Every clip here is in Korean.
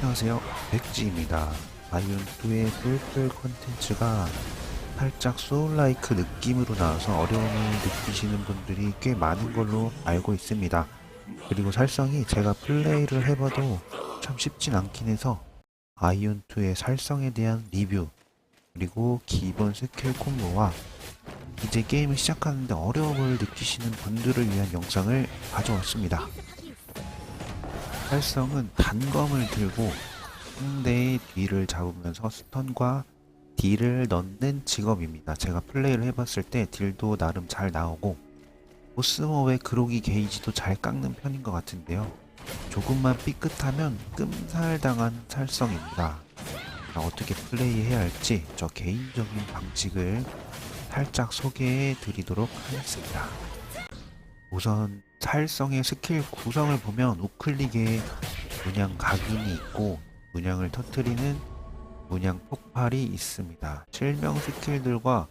안녕하세요. 백지입니다. 아이온2의 뿔뿔 컨텐츠가 살짝 소울라이크 느낌으로 나와서 어려움을 느끼시는 분들이 꽤 많은 걸로 알고 있습니다. 그리고 살성이 제가 플레이를 해봐도 참 쉽진 않긴 해서 아이온2의 살성에 대한 리뷰 그리고 기본 스킬 콤보와 이제 게임을 시작하는데 어려움을 느끼시는 분들을 위한 영상을 가져왔습니다 활성은 단검을 들고 상대의 뒤를 잡으면서 스턴과 딜을 넣는 직업입니다. 제가 플레이를 해봤을 때 딜도 나름 잘 나오고 보스몹의 그로기 게이지도 잘 깎는 편인 것 같은데요. 조금만 삐끗하면 끔살당한 살성입니다. 자, 어떻게 플레이해야 할지 저 개인적인 방식을 살짝 소개해 드리도록 하겠습니다. 우선 살성의 스킬 구성을 보면 우클릭에 문양 각인이 있고 문양을 터트리는 문양 폭발이 있습니다. 실명 스킬들과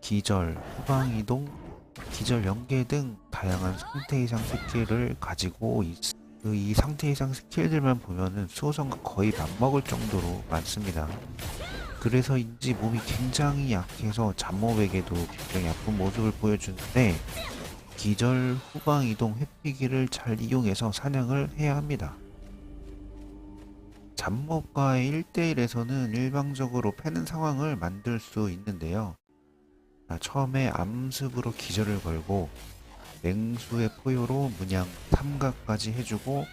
기절, 후방이동, 기절 연계 등 다양한 상태 이상 스킬을 가지고 있, 그이 상태 이상 스킬들만 보면은 수호성과 거의 맞먹을 정도로 많습니다. 그래서인지 몸이 굉장히 약해서 잡몹에게도 굉장히 아픈 모습을 보여주는데 기절 후방 이동 회피기를 잘 이용해서 사냥을 해야 합니다. 잡몹과의 1대1에서는 일방적으로 패는 상황을 만들 수 있는데요. 자, 처음에 암습으로 기절을 걸고 맹수의 포효로 문양 삼각까지 해주고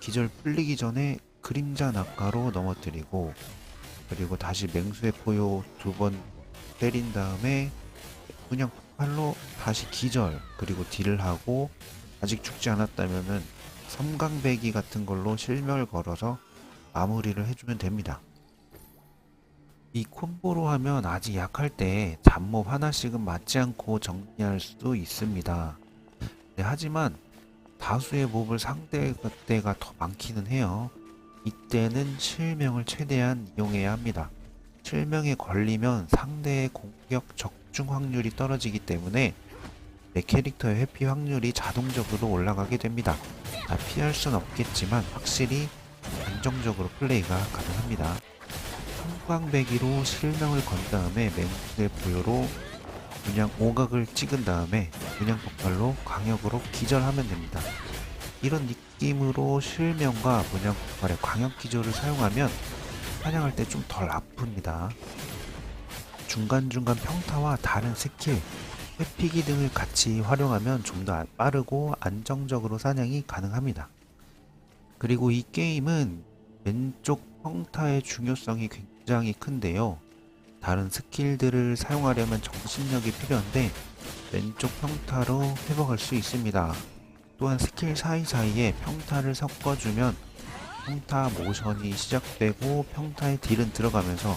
기절 풀리기 전에 그림자 낙하로 넘어뜨리고 그리고 다시 맹수의 포효 두 번 때린 다음에 문양 폭발로 다시 기절 그리고 딜을 하고 아직 죽지 않았다면은 섬광배기 같은 걸로 실명을 걸어서 마무리를 해주면 됩니다. 이 콤보로 하면 아직 약할 때 잡몹 하나씩은 맞지 않고 정리할 수도 있습니다. 네, 하지만 다수의 몹을 상대 때가 더 많기는 해요. 이때는 실명을 최대한 이용해야 합니다. 실명에 걸리면 상대의 공격 적 중 확률이 떨어지기 때문에 내 캐릭터의 회피 확률이 자동적으로 올라가게 됩니다. 다 피할 순 없겠지만 확실히 안정적으로 플레이가 가능합니다. 성광배기로 실명을 건 다음에 맹수의 보요로 문양 오각을 찍은 다음에 문양 폭발로 광역으로 기절하면 됩니다. 이런 느낌으로 실명과 문양 폭발의 광역 기절을 사용하면 사냥할 때 좀 덜 아픕니다. 중간중간 평타와 다른 스킬, 회피기 등을 같이 활용하면 좀 더 빠르고 안정적으로 사냥이 가능합니다. 그리고 이 게임은 왼쪽 평타의 중요성이 굉장히 큰데요. 다른 스킬들을 사용하려면 정신력이 필요한데 왼쪽 평타로 회복할 수 있습니다. 또한 스킬 사이사이에 평타를 섞어주면 평타 모션이 시작되고 평타의 딜은 들어가면서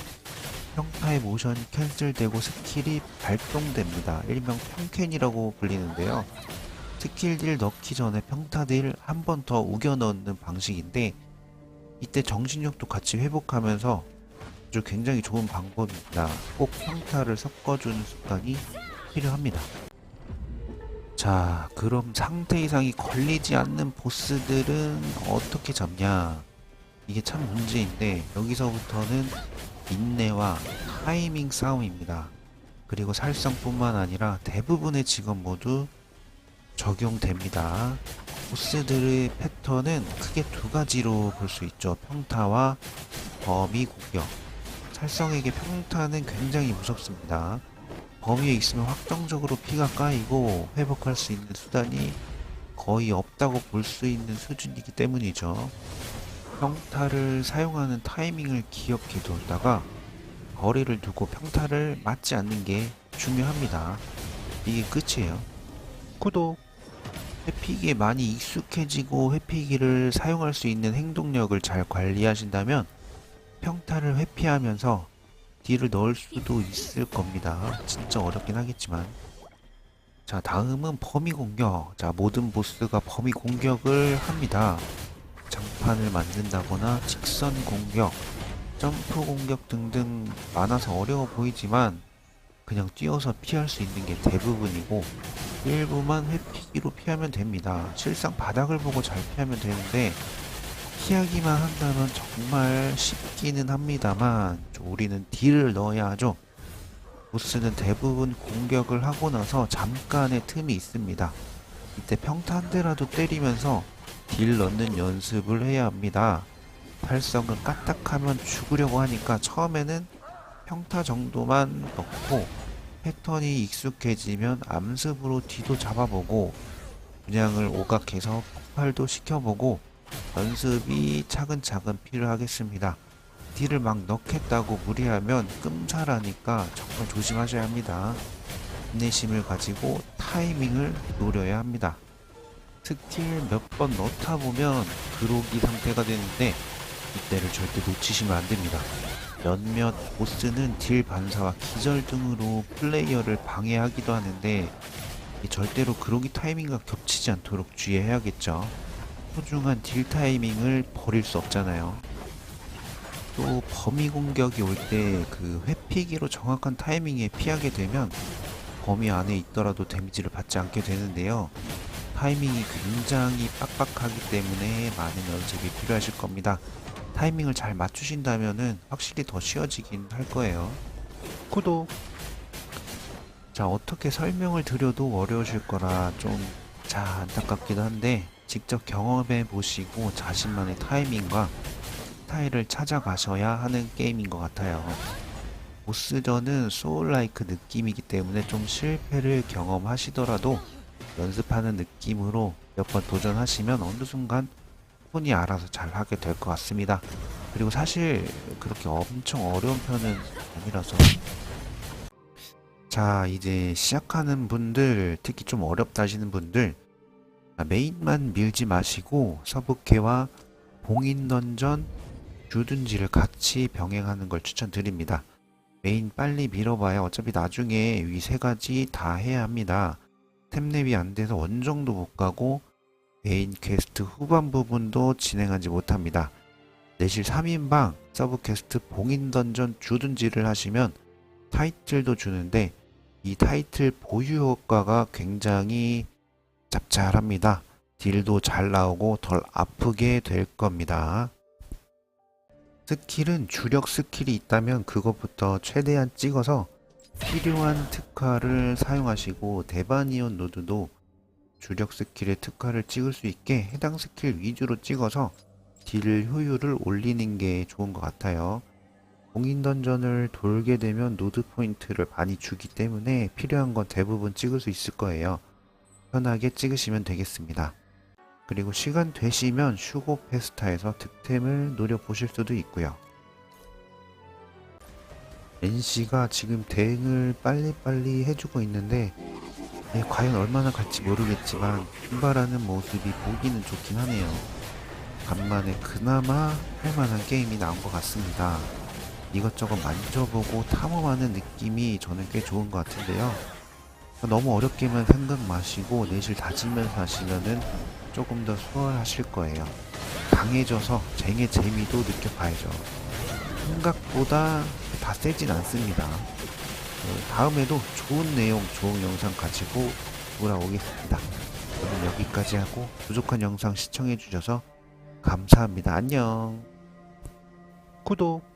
평타의 모션이 캔슬되고 스킬이 발동됩니다. 일명 평캔이라고 불리는데요. 스킬 딜 넣기 전에 평타 딜 한 번 더 우겨 넣는 방식인데 이때 정신력도 같이 회복하면서 아주 굉장히 좋은 방법입니다. 꼭 평타를 섞어주는 습관이 필요합니다. 자, 그럼 상태 이상이 걸리지 않는 보스들은 어떻게 잡냐? 이게 참 문제인데 여기서부터는 인내와 타이밍 싸움입니다. 그리고 살성뿐만 아니라 대부분의 직업 모두 적용됩니다. 보스들의 패턴은 크게 두 가지로 볼 수 있죠. 평타와 범위 공격. 살성에게 평타는 굉장히 무섭습니다. 범위에 있으면 확정적으로 피가 까이고 회복할 수 있는 수단이 거의 없다고 볼 수 있는 수준이기 때문이죠. 평타를 사용하는 타이밍을 기억해 두었다가 거리를 두고 평타를 맞지 않는 게 중요합니다. 이게 끝이에요. 구독! 회피기에 많이 익숙해지고 회피기를 사용할 수 있는 행동력을 잘 관리하신다면 평타를 회피하면서 딜을 넣을 수도 있을 겁니다. 진짜 어렵긴 하겠지만. 자, 다음은 범위 공격. 자, 모든 보스가 범위 공격을 합니다. 장판을 만든다거나 직선 공격, 점프 공격 등등 많아서 어려워 보이지만 그냥 뛰어서 피할 수 있는 게 대부분이고 일부만 회피기로 피하면 됩니다. 실상 바닥을 보고 잘 피하면 되는데 피하기만 한다면 정말 쉽기는 합니다만 우리는 딜을 넣어야 하죠. 보스는 대부분 공격을 하고 나서 잠깐의 틈이 있습니다. 이때 평타 한 대라도 때리면서 딜 넣는 연습을 해야 합니다. 활성을 까딱하면 죽으려고 하니까 처음에는 평타 정도만 넣고 패턴이 익숙해지면 암습으로 뒤도 잡아보고 분양을 오각해서 폭발도 시켜보고 연습이 차근차근 필요하겠습니다. 딜을 막 넣겠다고 무리하면 끔살하니까 정말 조심하셔야 합니다. 인내심을 가지고 타이밍을 노려야 합니다. 스킬 몇번 넣다 보면 그로기 상태가 되는데 이때를 절대 놓치시면 안 됩니다. 몇몇 보스는 딜 반사와 기절 등으로 플레이어를 방해하기도 하는데 이 절대로 그로기 타이밍과 겹치지 않도록 주의해야겠죠. 소중한 딜 타이밍을 버릴 수 없잖아요. 또 범위 공격이 올 때 그 회피기로 정확한 타이밍에 피하게 되면 범위 안에 있더라도 데미지를 받지 않게 되는데요. 타이밍이 굉장히 빡빡하기 때문에 많은 연습이 필요하실 겁니다. 타이밍을 잘 맞추신다면은 확실히 더 쉬워지긴 할 거예요. 구독! 자, 어떻게 설명을 드려도 어려우실 거라 좀, 자, 안타깝기도 한데, 직접 경험해 보시고 자신만의 타이밍과 스타일을 찾아가셔야 하는 게임인 것 같아요. 보스전은 소울라이크 느낌이기 때문에 좀 실패를 경험하시더라도 연습하는 느낌으로 몇 번 도전하시면 어느 순간 손이 알아서 잘 하게 될 것 같습니다. 그리고 사실 그렇게 엄청 어려운 편은 아니라서 자 이제 시작하는 분들 특히 좀 어렵다 하시는 분들 아, 메인만 밀지 마시고 서브캐와 봉인 던전 주둔지를 같이 병행하는 걸 추천드립니다. 메인 빨리 밀어봐야 어차피 나중에 위 세 가지 다 해야 합니다. 템랩이 안 돼서 원정도 못 가고 메인 퀘스트 후반 부분도 진행하지 못합니다. 내실 3인방 서브 퀘스트 봉인 던전 주둔지를 하시면 타이틀도 주는데 이 타이틀 보유 효과가 굉장히 짭짤합니다. 딜도 잘 나오고 덜 아프게 될 겁니다. 스킬은 주력 스킬이 있다면 그것부터 최대한 찍어서 필요한 특화를 사용하시고 대바니온 노드도 주력 스킬의 특화를 찍을 수 있게 해당 스킬 위주로 찍어서 딜 효율을 올리는 게 좋은 것 같아요. 공인 던전을 돌게 되면 노드 포인트를 많이 주기 때문에 필요한 건 대부분 찍을 수 있을 거예요. 편하게 찍으시면 되겠습니다. 그리고 시간 되시면 슈고 페스타에서 득템을 노려보실 수도 있고요. NC가 지금 대응을 빨리빨리 해주고 있는데 예, 과연 얼마나 갈지 모르겠지만 분발하는 모습이 보기는 좋긴 하네요. 간만에 그나마 할만한 게임이 나온 것 같습니다. 이것저것 만져보고 탐험하는 느낌이 저는 꽤 좋은 것 같은데요. 너무 어렵게만 생각 마시고 내실 다지면서 하시면은 조금 더 수월하실 거예요. 강해져서 쟁의 재미도 느껴봐야죠. 생각보다 다 세진 않습니다. 어, 다음에도 좋은 내용, 좋은 영상 가지고 돌아오겠습니다. 오늘 여기까지 하고 부족한 영상 시청해주셔서 감사합니다. 안녕. 구독.